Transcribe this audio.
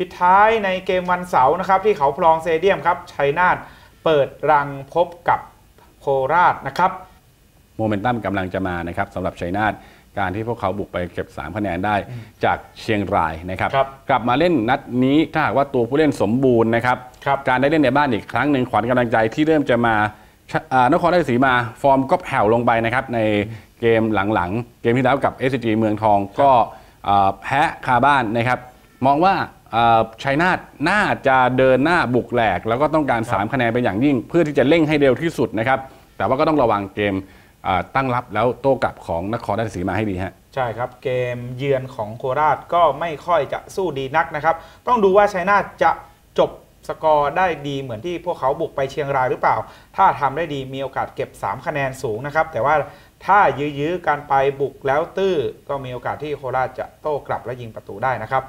ปิดท้ายในเกมวันเสาร์นะครับที่เขาพลองเซเดียมครับชัยนาทเปิดรังพบกับโคราชนะครับโมเมนตัมกำลังจะมานะครับสำหรับชัยนาทการที่พวกเขาบุกไปเก็บ 3 คะแนนได้จากเชียงรายนะครับครับกลับมาเล่นนัดนี้ถ้าหากว่าตัวผู้เล่นสมบูรณ์นะครับครับการได้เล่นในบ้านอีกครั้งหนึ่งขวัญกำลังใจที่เริ่มจะมาชอ่านครราชสีมาฟอร์มก็แผ่วลงไปนะครับในเกมหลังๆ เกมที่แล้วกับ s อ g เมืองทองก็อ่าแพ้คาบ้านนะครับ มองว่าอ่า ชัยนาทน่าจะเดินหน้าบุกแหลก แล้วก็ต้องการ 3 คะแนนเป็นอย่างยิ่ง เพื่อที่จะเร่งให้เร็วที่สุดนะครับ แต่ว่าก็ต้องระวังเกมอ่าตั้งรับแล้วโต้กลับของนครราชสีมาให้ดีฮะใช่ครับเกมเยือนของโคราชก็ไม่ค่อยจะสู้ดีนักนะครับ ต้องดูว่าชัยนาทจะจบสกอร์ได้ดีเหมือนที่พวกเขาบุกไปเชียงรายหรือเปล่า ถ้าทำได้ดีมีโอกาสเก็บ 3 คะแนนสูงนะครับ แต่ว่าถ้ายื้อๆการไปบุกแล้วตื้อก็มีโอกาสที่โคราชจะโต้กลับและยิงประตูได้นะครับ